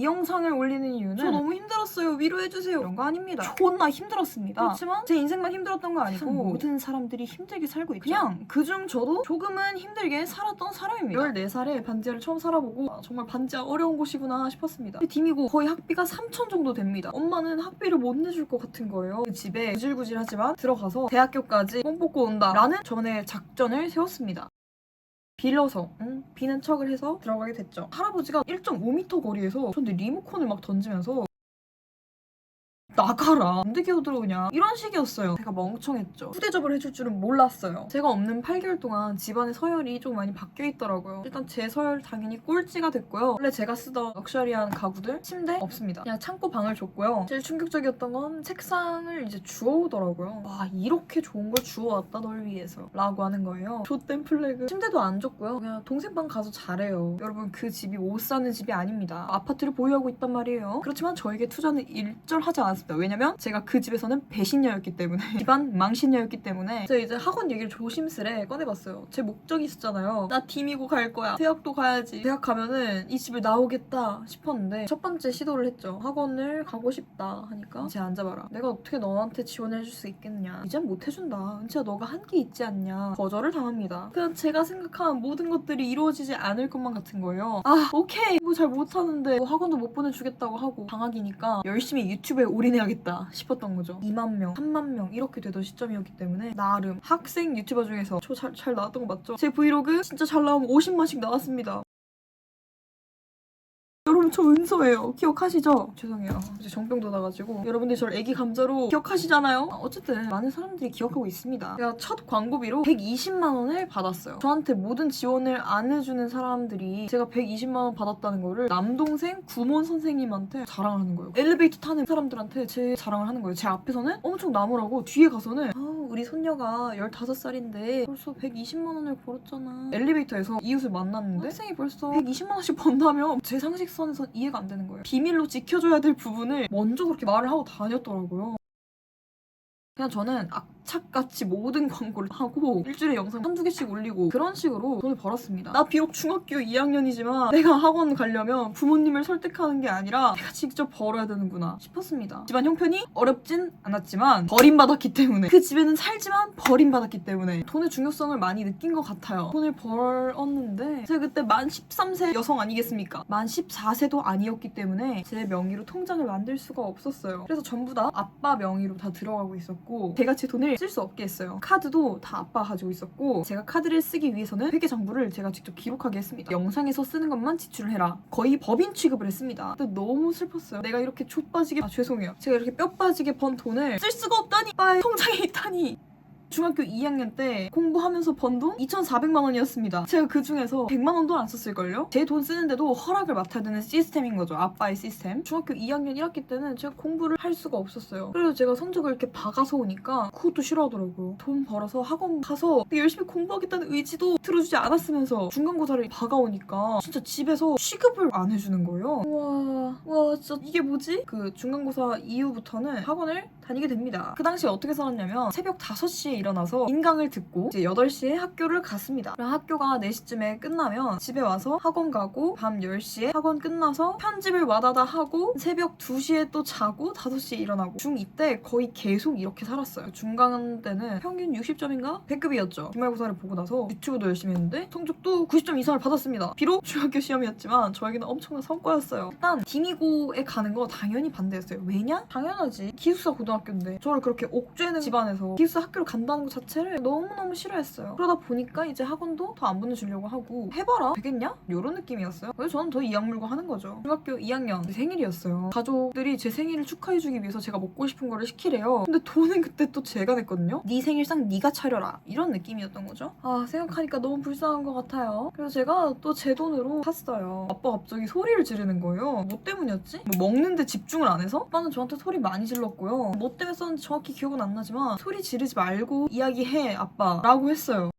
이 영상을 올리는 이유는 저 너무 힘들었어요. 위로해주세요. 이런 거 아닙니다. 존나 힘들었습니다. 그렇지만 제 인생만 힘들었던 거 아니고 모든 사람들이 힘들게 살고 있죠. 그냥 그중 저도 조금은 힘들게 살았던 사람입니다. 14살에 반지하를 처음 살아보고 아, 정말 반지하 어려운 곳이구나 싶었습니다. 디미고 거의 학비가 3천 정도 됩니다. 엄마는 학비를 못 내줄 것 같은 거예요. 그 집에 구질구질하지만 들어가서 대학교까지 뽕 뽑고 온다 라는 저만의 작전을 세웠습니다 빌려서 응? 비는 척을 해서 들어가게 됐죠. 할아버지가 1.5m 거리에서 저한테 리모컨을 막 던지면서 나가라. 언제 기어 들어오냐 이런 식이었어요. 제가 멍청했죠. 후대접을 해줄 줄은 몰랐어요. 제가 없는 8개월 동안 집안의 서열이 좀 많이 바뀌어 있더라고요. 일단 제 서열 당연히 꼴찌가 됐고요. 원래 제가 쓰던 럭셔리한 가구들 침대 없습니다. 그냥 창고 방을 줬고요. 제일 충격적이었던 건 책상을 이제 주워오더라고요. 와 이렇게 좋은 걸 주워왔다 널 위해서. 라고 하는 거예요. 좆된 플래그. 침대도 안 줬고요. 그냥 동생 방 가서 잘해요. 여러분 그 집이 못 사는 집이 아닙니다. 아파트를 보유하고 있단 말이에요. 그렇지만 저에게 투자는 일절하지 않았습니다 왜냐면 제가 그 집에서는 배신녀였기 때문에 집안 망신녀였기 때문에 제가 이제 학원 얘기를 조심스레 꺼내봤어요. 제 목적이 있었잖아요. 나 디미고 갈 거야. 대학도 가야지. 대학 가면은 이 집을 나오겠다 싶었는데 첫 번째 시도를 했죠. 학원을 가고 싶다 하니까 쟤 앉아봐라. 내가 어떻게 너한테 지원해줄 수 있겠냐. 이젠 못 해준다. 은채야 너가 한 게 있지 않냐. 거절을 당합니다. 그냥 제가 생각한 모든 것들이 이루어지지 않을 것만 같은 거예요. 아 오케이. 뭐 잘 못하는데 뭐 학원도 못 보내주겠다고 하고 방학이니까 열심히 유튜브에 올인해 야겠다 싶었던 거죠 2만 명 3만 명 이렇게 되던 시점이었기 때문에 나름 학생 유튜버 중에서 저잘잘 나왔던 거 맞죠? 제 브이로그 진짜 잘 나오면 50만씩 나왔습니다 저 은서예요. 기억하시죠? 죄송해요. 이제 정병 돋아가지고 여러분들 저를 애기 감자로 기억하시잖아요? 아, 어쨌든 많은 사람들이 기억하고 있습니다. 제가 첫 광고비로 120만 원을 받았어요. 저한테 모든 지원을 안 해주는 사람들이 제가 120만 원 받았다는 거를 남동생 구몬 선생님한테 자랑을 하는 거예요. 엘리베이터 타는 사람들한테 제 자랑을 하는 거예요. 제 앞에서는 엄청 나무라고 뒤에 가서는 아 우리 손녀가 15살인데 벌써 120만 원을 벌었잖아. 엘리베이터에서 이웃을 만났는데 학생이 벌써 120만 원씩 번다며 제 상식선에선 이해가 안 되는 거예요. 비밀로 지켜줘야 될 부분을 먼저 그렇게 말을 하고 다녔더라고요. 그냥 저는 악 착같이 모든 광고를 하고 일주일에 영상 한두 개씩 올리고 그런 식으로 돈을 벌었습니다. 나 비록 중학교 2학년이지만 내가 학원 가려면 부모님을 설득하는 게 아니라 내가 직접 벌어야 되는구나 싶었습니다. 집안 형편이 어렵진 않았지만 버림받았기 때문에 그 집에는 살지만 버림받았기 때문에 돈의 중요성을 많이 느낀 것 같아요. 돈을 벌었는데 제가 그때 만 13세 여성 아니겠습니까? 만 14세도 아니었기 때문에 제 명의로 통장을 만들 수가 없었어요. 그래서 전부 다 아빠 명의로 다 들어가고 있었고 제가 제 돈을 쓸 수 없게 했어요. 카드도 다 아빠가 가지고 있었고 제가 카드를 쓰기 위해서는 회계 장부를 제가 직접 기록하게 했습니다. 영상에서 쓰는 것만 지출을 해라. 거의 법인 취급을 했습니다. 너무 슬펐어요. 내가 이렇게 족 빠지게 아 죄송해요. 제가 이렇게 뼈 빠지게 번 돈을 쓸 수가 없다니 아빠의 통장에 있다니 중학교 2학년 때 공부하면서 번 돈 2,400만 원이었습니다. 제가 그 중에서 100만 원도 안 썼을걸요? 제 돈 쓰는데도 허락을 맡아야 되는 시스템인 거죠. 아빠의 시스템. 중학교 2학년 1학기 때는 제가 공부를 할 수가 없었어요. 그래서 제가 성적을 이렇게 박아서 오니까 그것도 싫어하더라고요. 돈 벌어서 학원 가서 열심히 공부하겠다는 의지도 들어주지 않았으면서 중간고사를 박아오니까 진짜 집에서 취급을 안 해주는 거예요. 우와, 와 진짜 이게 뭐지? 그 중간고사 이후부터는 학원을 다니게 됩니다. 그 당시에 어떻게 살았냐면 새벽 5시에 일어나서 인강을 듣고 이제 8시에 학교를 갔습니다. 학교가 4시쯤에 끝나면 집에 와서 학원 가고 밤 10시에 학원 끝나서 편집을 와다다 하고 새벽 2시에 또 자고 5시에 일어나고 중2 때 거의 계속 이렇게 살았어요. 중간 때는 평균 60점인가? 100급이었죠. 기말고사를 보고 나서 유튜브도 열심히 했는데 성적도 90점 이상을 받았습니다. 비록 중학교 시험이었지만 저에게는 엄청난 성과였어요. 일단 디미고에 가는 거 당연히 반대했어요. 왜냐? 당연하지. 기숙사 고등학교 인데 저를 그렇게 옥죄는 집안에서 기숙사 학교를 간다는 것 자체를 너무너무 싫어했어요. 그러다 보니까 이제 학원도 더 안 보내주려고 하고 해봐라 되겠냐? 이런 느낌이었어요. 그래서 저는 더 이악 물고 하는 거죠. 중학교 2학년 제 생일이었어요. 가족들이 제 생일을 축하해주기 위해서 제가 먹고 싶은 거를 시키래요. 근데 돈은 그때 또 제가 냈거든요. 네 생일상 네가 차려라 이런 느낌이었던 거죠. 아 생각하니까 너무 불쌍한 것 같아요. 그래서 제가 또 제 돈으로 샀어요. 아빠 갑자기 소리를 지르는 거예요. 뭐 때문이었지? 뭐 먹는데 집중을 안 해서? 아빠는 저한테 소리 많이 질렀고요. 뭐 때문에 썼는지 정확히 기억은 안 나지만 소리 지르지 말고 이야기해 아빠 라고 했어요.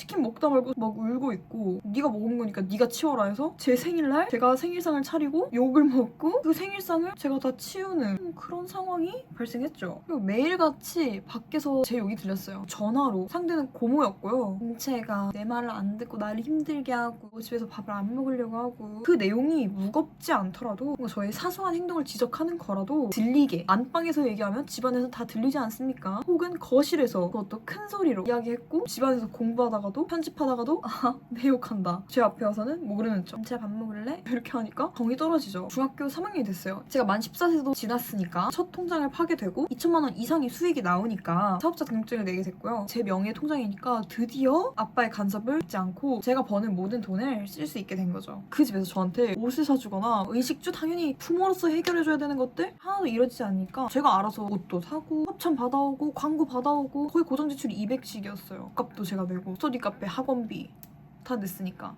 치킨 먹다 말고 막 울고 있고 네가 먹은 거니까 네가 치워라 해서 제 생일날 제가 생일상을 차리고 욕을 먹고 그 생일상을 제가 다 치우는 음, 그런 상황이 발생했죠. 그리고 매일같이 밖에서 제 욕이 들렸어요. 전화로 상대는 고모였고요. 인체가 내 말을 안 듣고 나를 힘들게 하고 집에서 밥을 안 먹으려고 하고 그 내용이 무겁지 않더라도 저의 사소한 행동을 지적하는 거라도 들리게 안방에서 얘기하면 집안에서 다 들리지 않습니까? 혹은 거실에서 그것도 큰 소리로 이야기했고 집안에서 공부하다가 도 편집하다가도 아, 내 욕한다. 제 앞에 와서는 모르는 척. 제가 밥 먹을래? 이렇게 하니까 정이 떨어지죠. 중학교 3학년이 됐어요. 제가 만 14세도 지났으니까 첫 통장을 파게 되고 2천만 원 이상의 수익이 나오니까 사업자 등록증을 내게 됐고요. 제 명의 통장이니까 드디어 아빠의 간섭을 받지 않고 제가 버는 모든 돈을 쓸 수 있게 된 거죠. 그 집에서 저한테 옷을 사주거나 의식주 당연히 부모로서 해결해줘야 되는 것들 하나도 이루어지지 않으니까 제가 알아서 옷도 사고 협찬 받아오고 광고 받아오고 거의 고정 지출이 200씩이었어요. 값도 제가 내고 스터디 카페 학원비 다 냈으니까.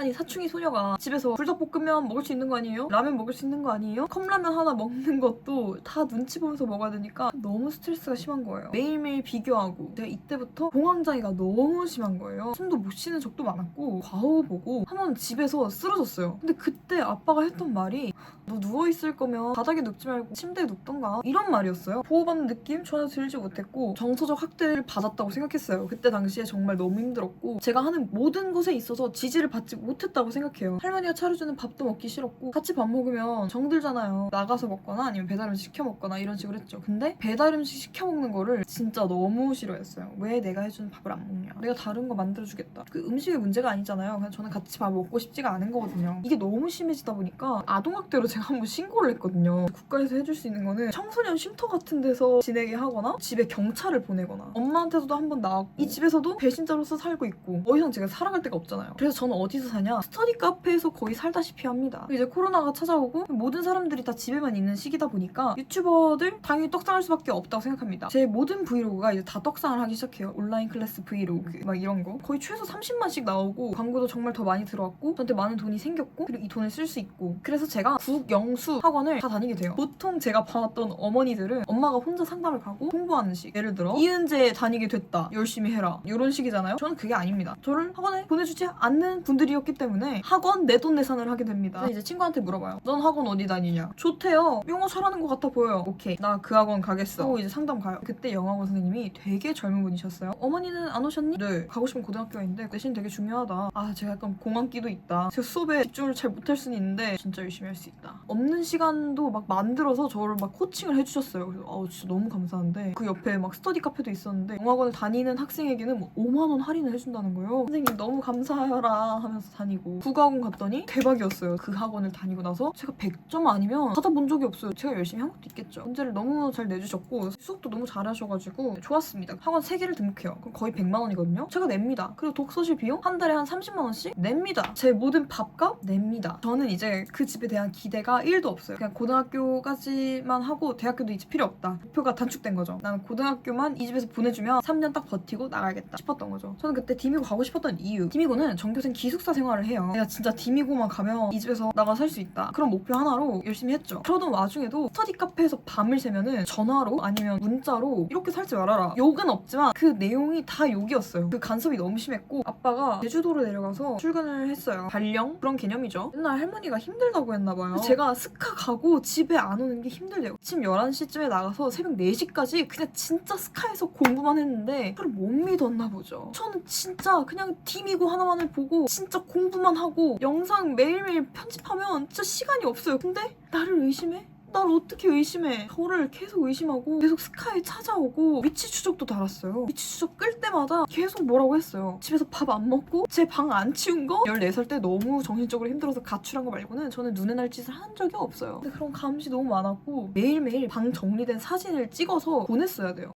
아니 사춘기 소녀가 집에서 불닭볶음면 먹을 수 있는 거 아니에요? 라면 먹을 수 있는 거 아니에요? 컵라면 하나 먹는 것도 다 눈치 보면서 먹어야 되니까 너무 스트레스가 심한 거예요. 매일매일 비교하고 제가 이때부터 공황장애가 너무 심한 거예요. 숨도 못 쉬는 적도 많았고 과호 보고 한 번 집에서 쓰러졌어요. 근데 그때 아빠가 했던 말이 너 누워있을 거면 바닥에 눕지 말고 침대에 눕던가 이런 말이었어요. 보호받는 느낌 전혀 들지 못했고 정서적 학대를 받았다고 생각했어요. 그때 당시에 정말 너무 힘들었고 제가 하는 모든 것에 있어서 지지를 받지 못 했다고 생각해요. 할머니가 차려주는 밥도 먹기 싫었고 같이 밥 먹으면 정들잖아요. 나가서 먹거나 아니면 배달 음식 시켜 먹거나 이런 식으로 했죠. 근데 배달 음식 시켜 먹는 거를 진짜 너무 싫어했어요. 왜 내가 해주는 밥을 안 먹냐? 내가 다른 거 만들어주겠다. 그 음식의 문제가 아니잖아요. 그냥 저는 같이 밥 먹고 싶지가 않은 거거든요. 이게 너무 심해지다 보니까 아동학대로 제가 한번 신고를 했거든요. 국가에서 해줄 수 있는 거는 청소년 쉼터 같은 데서 지내게 하거나 집에 경찰을 보내거나 엄마한테서도 한 번 나왔고 이 집에서도 배신자로서 살고 있고 더 이상 제가 살아갈 데가 없잖아요. 그래서 저는 어디서 사냐? 스터디 카페에서 거의 살다시피 합니다. 이제 코로나가 찾아오고 모든 사람들이 다 집에만 있는 시기다 보니까 유튜버들 당연히 떡상할 수밖에 없다고 생각합니다. 제 모든 브이로그가 이제 다 떡상을 하기 시작해요. 온라인 클래스 브이로그 막 이런 거 거의 최소 30만씩 나오고 광고도 정말 더 많이 들어왔고 저한테 많은 돈이 생겼고 그리고 이 돈을 쓸 수 있고 그래서 제가 국영수 학원을 다 다니게 돼요. 보통 제가 봐왔던 어머니들은 엄마가 혼자 상담을 가고 공부하는 식 예를 들어 이은재 다니게 됐다 열심히 해라 이런 식이잖아요. 저는 그게 아닙니다. 저를 학원에 보내주지 않는 분들이 었기 때문에 학원 내돈 내산을 하게 됩니다. 이제 친구한테 물어봐요. 넌 학원 어디 다니냐? 좋대요. 영어 잘하는 것 같아 보여요. 오케이 나 그 학원 가겠어. 하고 이제 상담 가요. 그때 영어학원 선생님이 되게 젊은 분이셨어요. 어머니는 안 오셨니? 네. 가고 싶은 고등학교가 있는데 내신 되게 중요하다. 아 제가 약간 공황기도 있다. 제가 수업에 집중을 잘 못할 수는 있는데 진짜 열심히 할 수 있다. 없는 시간도 막 만들어서 저를 막 코칭을 해주셨어요. 그래서 아우 진짜 너무 감사한데 그 옆에 막 스터디 카페도 있었는데 영어학원을 다니는 학생에게는 뭐 5만 원 할인을 해준다는 거예요. 선생님 너무 감사해라 하면서 다니고 국어학원 갔더니 대박이었어요. 그 학원을 다니고 나서 제가 100점 아니면 받아본 적이 없어요. 제가 열심히 한 것도 있겠죠. 문제를 너무 잘 내주셨고 수업도 너무 잘하셔가지고 좋았습니다. 학원 3개를 등록해요. 그럼 거의 100만 원이거든요. 제가 냅니다. 그리고 독서실 비용 한 달에 한 30만 원씩 냅니다. 제 모든 밥값 냅니다. 저는 이제 그 집에 대한 기대가 1도 없어요. 그냥 고등학교까지만 하고 대학교도 이제 필요 없다. 목표가 단축된 거죠. 나는 고등학교만 이 집에서 보내주면 3년 딱 버티고 나가야겠다 싶었던 거죠. 저는 그때 디미고 가고 싶었던 이유. 디미고는 전교생 기숙사 생활을 해요. 내가 진짜 디미고만 가면 이 집에서 나가 살 수 있다. 그런 목표 하나로 열심히 했죠. 그러던 와중에도 스터디 카페에서 밤을 새면은 전화로 아니면 문자로 이렇게 살지 말아라. 욕은 없지만 그 내용이 다 욕이었어요. 그 간섭이 너무 심했고 아빠가 제주도로 내려가서 출근을 했어요. 발령 그런 개념이죠. 맨날 할머니가 힘들다고 했나 봐요. 제가 스카 가고 집에 안 오는 게 힘들대요. 아침 11시쯤에 나가서 새벽 4시까지 그냥 진짜 스카에서 공부만 했는데 그걸 못 믿었나 보죠. 저는 진짜 그냥 디미고 하나만을 보고 진짜 공부만 하고 영상 매일매일 편집하면 진짜 시간이 없어요. 근데 나를 의심해? 날 어떻게 의심해? 저를 계속 의심하고 계속 스카에 찾아오고 위치 추적도 달았어요. 위치 추적 끌 때마다 계속 뭐라고 했어요. 집에서 밥 안 먹고 제 방 안 치운 거? 14살 때 너무 정신적으로 힘들어서 가출한 거 말고는 저는 눈에 날 짓을 한 적이 없어요. 근데 그런 감시 너무 많았고 매일매일 방 정리된 사진을 찍어서 보냈어야 돼요.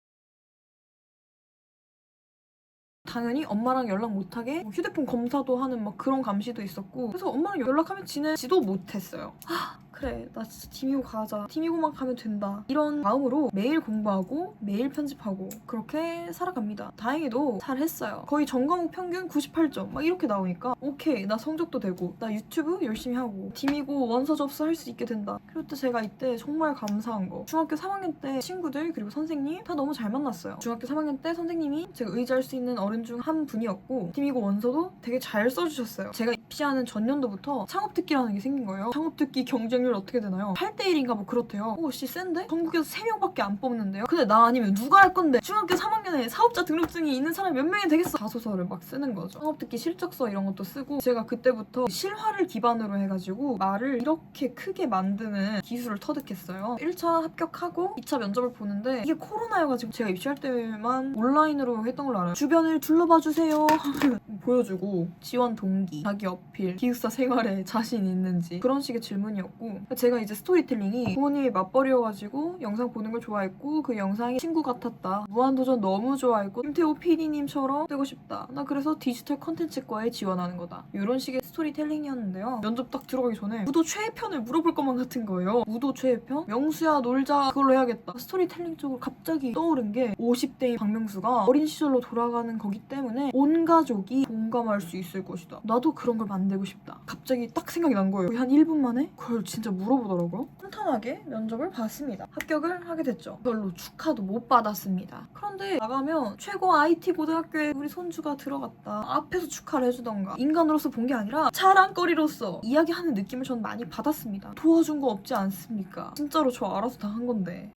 당연히 엄마랑 연락 못하게 뭐 휴대폰 검사도 하는 막 그런 감시도 있었고 그래서 엄마랑 연락하면 지내지도 못했어요. 아, 그래 나 진짜 팀이고 가자. 팀이고만 가면 된다. 이런 마음으로 매일 공부하고 매일 편집하고 그렇게 살아갑니다. 다행히도 잘 했어요. 거의 전 과목 평균 98점 막 이렇게 나오니까 오케이 나 성적도 되고 나 유튜브 열심히 하고 팀이고 원서 접수할 수 있게 된다. 그리고 또 제가 이때 정말 감사한 거. 중학교 3학년 때 친구들 그리고 선생님 다 너무 잘 만났어요. 중학교 3학년 때 선생님이 제가 의지할 수 있는 어른 중 한 분이었고 팀이고 원서도 되게 잘 써주셨어요. 제가 입시하는 전년도부터 창업특기라는 게 생긴 거예요. 창업특기 경쟁 률 어떻게 되나요? 8대1인가 뭐 그렇대요. 오씨 센데? 전국에서 3명밖에 안 뽑는데요? 근데 나 아니면 누가 할 건데? 중학교 3학년에 사업자 등록증이 있는 사람이 몇 명이 되겠어? 자소서를 막 쓰는 거죠. 창업특기 실적서 이런 것도 쓰고 제가 그때부터 실화를 기반으로 해가지고 말을 이렇게 크게 만드는 기술을 터득했어요. 1차 합격하고 2차 면접을 보는데 이게 코로나여가지고 제가 입시할 때만 온라인으로 했던 걸로 알아요. 주변을 둘러봐 주세요. 보여주고 지원 동기, 자기 어필, 기숙사 생활에 자신 있는지 그런 식의 질문이었고 제가 이제 스토리텔링이 부모님이 맞벌이여가지고 영상 보는 걸 좋아했고 그 영상이 친구 같았다. 무한도전 너무 좋아했고 김태호 PD님처럼 되고 싶다. 나 그래서 디지털 컨텐츠과에 지원하는 거다. 이런 식의 스토리텔링이었는데요. 면접 딱 들어가기 전에 무도 최애편을 물어볼 것만 같은 거예요. 무도 최애편? 명수야 놀자. 그걸로 해야겠다. 스토리텔링 쪽으로 갑자기 떠오른 게 50대인 박명수가 어린 시절로 돌아가는 거기 때문에 온 가족이 공감할 수 있을 것이다. 나도 그런 걸 만들고 싶다. 갑자기 딱 생각이 난 거예요. 한 1분 만에? 그걸 진짜 물어보더라고요. 탄탄하게 면접을 봤습니다. 합격을 하게 됐죠. 별로 축하도 못 받았습니다. 그런데 나가면 최고 IT 고등학교에 우리 손주가 들어갔다. 앞에서 축하를 해주던가. 인간으로서 본 게 아니라 자랑거리로서 이야기하는 느낌을 저는 많이 받았습니다. 도와준 거 없지 않습니까? 진짜로 저 알아서 다 한 건데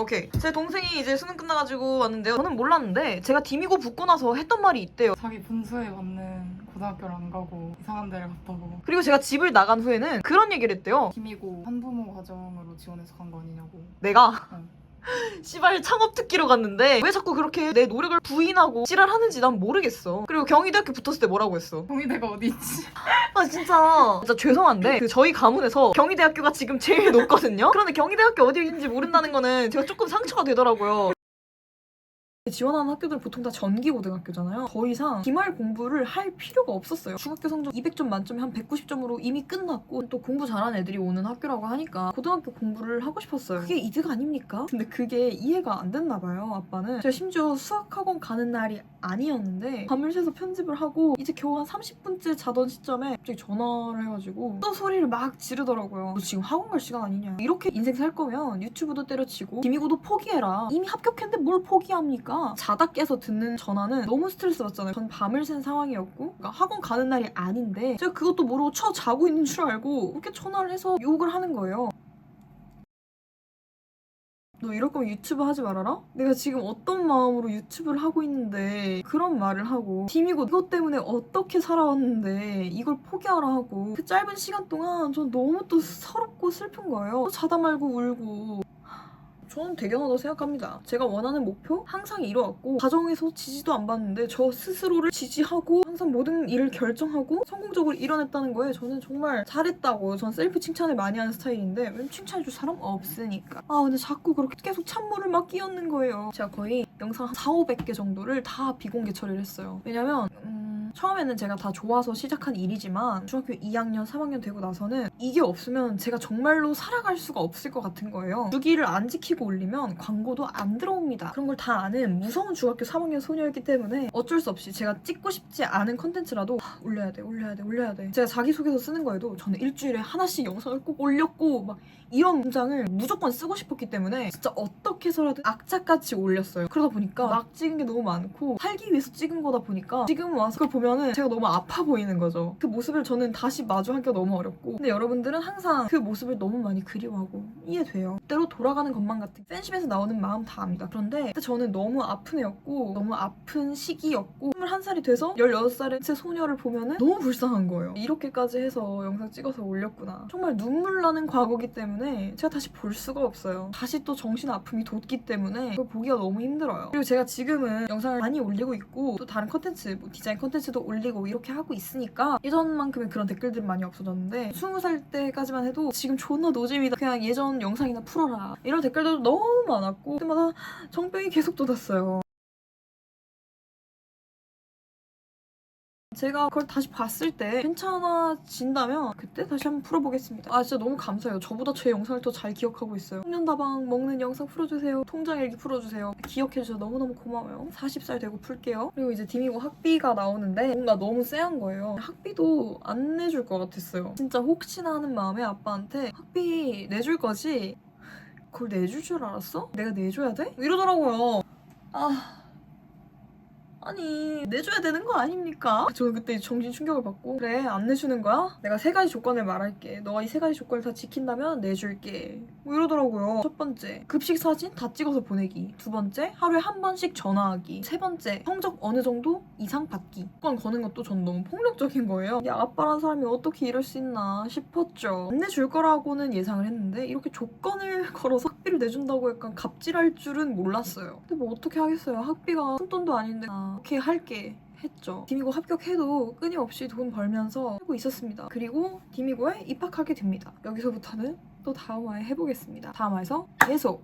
오케이. 제 동생이 이제 수능 끝나가지고 왔는데요. 저는 몰랐는데 제가 디미고 붙고 나서 했던 말이 있대요. 자기 분수에 맞는 고등학교를 안 가고 이상한 데를 갔다고. 그리고 제가 집을 나간 후에는 그런 얘기를 했대요. 김이고 한부모 과정으로 지원해서 간 거 아니냐고. 내가? 응. 씨발 창업 특기로 갔는데 왜 자꾸 그렇게 내 노력을 부인하고 지랄하는지 난 모르겠어. 그리고 경희대학교 붙었을 때 뭐라고 했어? 경희대가 어디 있지? 아 진짜 진짜 죄송한데 그 저희 가문에서 경희대학교가 지금 제일 높거든요. 그런데 경희대학교 어디 있는지 모른다는 거는 제가 조금 상처가 되더라고요. 지원하는 학교들 보통 다 전기 고등학교잖아요. 더 이상 기말 공부를 할 필요가 없었어요. 중학교 성적 200점 만점에 한 190점으로 이미 끝났고 또 공부 잘하는 애들이 오는 학교라고 하니까 고등학교 공부를 하고 싶었어요. 그게 이득 아닙니까? 근데 그게 이해가 안 됐나 봐요, 아빠는. 제가 심지어 수학학원 가는 날이 아니었는데 밤을 새서 편집을 하고 이제 겨우 한 30분째 자던 시점에 갑자기 전화를 해가지고 또 소리를 막 지르더라고요. 너 지금 학원 갈 시간 아니냐. 이렇게 인생 살 거면 유튜브도 때려치고 기미고도 포기해라. 이미 합격했는데 뭘 포기합니까? 자다 깨서 듣는 전화는 너무 스트레스 받잖아요. 전 밤을 샌 상황이었고 그러니까 학원 가는 날이 아닌데 제가 그것도 모르고 쳐 자고 있는 줄 알고 그렇게 전화를 해서 욕을 하는 거예요. 너 이럴 거면 유튜브 하지 말아라? 내가 지금 어떤 마음으로 유튜브를 하고 있는데 그런 말을 하고 팀이고 이것 때문에 어떻게 살아왔는데 이걸 포기하라 하고 그 짧은 시간 동안 전 너무 또 서럽고 슬픈 거예요. 자다 말고 울고 저는 대견하다고 생각합니다. 제가 원하는 목표 항상 이뤄왔고 가정에서 지지도 안 받는데 저 스스로를 지지하고 항상 모든 일을 결정하고 성공적으로 이뤄냈다는 거에 저는 정말 잘했다고 전 셀프 칭찬을 많이 하는 스타일인데 왜 칭찬해줄 사람 없으니까 아 근데 자꾸 그렇게 계속 찬물을 막 끼얹는 거예요. 제가 거의 영상 한 4, 500개 정도를 다 비공개 처리를 했어요. 왜냐면 음, 처음에는 제가 다 좋아서 시작한 일이지만 중학교 2학년, 3학년 되고 나서는 이게 없으면 제가 정말로 살아갈 수가 없을 것 같은 거예요. 주기를 안 지키고 올리면 광고도 안 들어옵니다. 그런 걸 다 아는 무서운 중학교 3학년 소녀였기 때문에 어쩔 수 없이 제가 찍고 싶지 않은 컨텐츠라도 하, 올려야 돼, 올려야 돼, 올려야 돼. 제가 자기소개서 쓰는 거에도 저는 일주일에 하나씩 영상을 꼭 올렸고 막 이런 문장을 무조건 쓰고 싶었기 때문에 진짜 어떻게 해서라도 악착같이 올렸어요. 그러다 보니까 막 찍은 게 너무 많고 살기 위해서 찍은 거다 보니까 지금 와서 그걸 보면은 제가 너무 아파 보이는 거죠. 그 모습을 저는 다시 마주하기가 너무 어렵고 근데 여러분들은 항상 그 모습을 너무 많이 그리워하고 이해돼요. 때로 돌아가는 것만 같은 팬심에서 나오는 마음 다 압니다. 그런데 저는 너무 아픈 애였고 너무 아픈 시기였고 21살이 돼서 16살의 제 소녀를 보면은 너무 불쌍한 거예요. 이렇게까지 해서 영상 찍어서 올렸구나. 정말 눈물 나는 과거기 때문에 제가 다시 볼 수가 없어요. 다시 또 정신 아픔이 돋기 때문에 그걸 보기가 너무 힘들어요. 그리고 제가 지금은 영상을 많이 올리고 있고 또 다른 컨텐츠, 뭐 디자인 컨텐츠도 올리고 이렇게 하고 있으니까 예전만큼의 그런 댓글들은 많이 없어졌는데 20살 때까지만 해도 지금 존나 노잼이다. 그냥 예전 영상이나 풀어라. 이런 댓글들도 너무 많았고 그때마다 정병이 계속 돋았어요. 제가 그걸 다시 봤을 때 괜찮아진다면 그때 다시 한번 풀어보겠습니다. 아 진짜 너무 감사해요. 저보다 제 영상을 더 잘 기억하고 있어요. 청년다방 먹는 영상 풀어주세요. 통장 일기 풀어주세요. 기억해주셔서 너무너무 고마워요. 40살 되고 풀게요. 그리고 이제 디미고 학비가 나오는데 뭔가 너무 쎄한 거예요. 학비도 안 내줄 것 같았어요. 진짜 혹시나 하는 마음에 아빠한테 학비 내줄 거지? 그걸 내줄 줄 알았어? 내가 내줘야 돼? 이러더라고요. 아... 아니 내줘야 되는 거 아닙니까? 저는 그때 정신 충격을 받고 그래 안 내주는 거야? 내가 세 가지 조건을 말할게. 너가 이 세 가지 조건을 다 지킨다면 내줄게. 뭐 이러더라고요. 첫 번째 급식 사진 다 찍어서 보내기. 두 번째 하루에 한 번씩 전화하기. 세 번째 성적 어느 정도 이상 받기. 조건 거는 것도 전 너무 폭력적인 거예요 야 아빠란 사람이 어떻게 이럴 수 있나? 싶었죠 안 내줄 거라고는 예상을 했는데 이렇게 조건을 걸어서 학비를 내준다고 약간 갑질할 줄은 몰랐어요. 근데 뭐 어떻게 하겠어요. 학비가 큰 돈도 아닌데. 아, 오케이 할게 했죠. 디미고 합격해도 끊임없이 돈 벌면서 하고 있었습니다. 그리고 디미고에 입학하게 됩니다. 여기서부터는 또 다음화에 해보겠습니다. 다음화에서 계속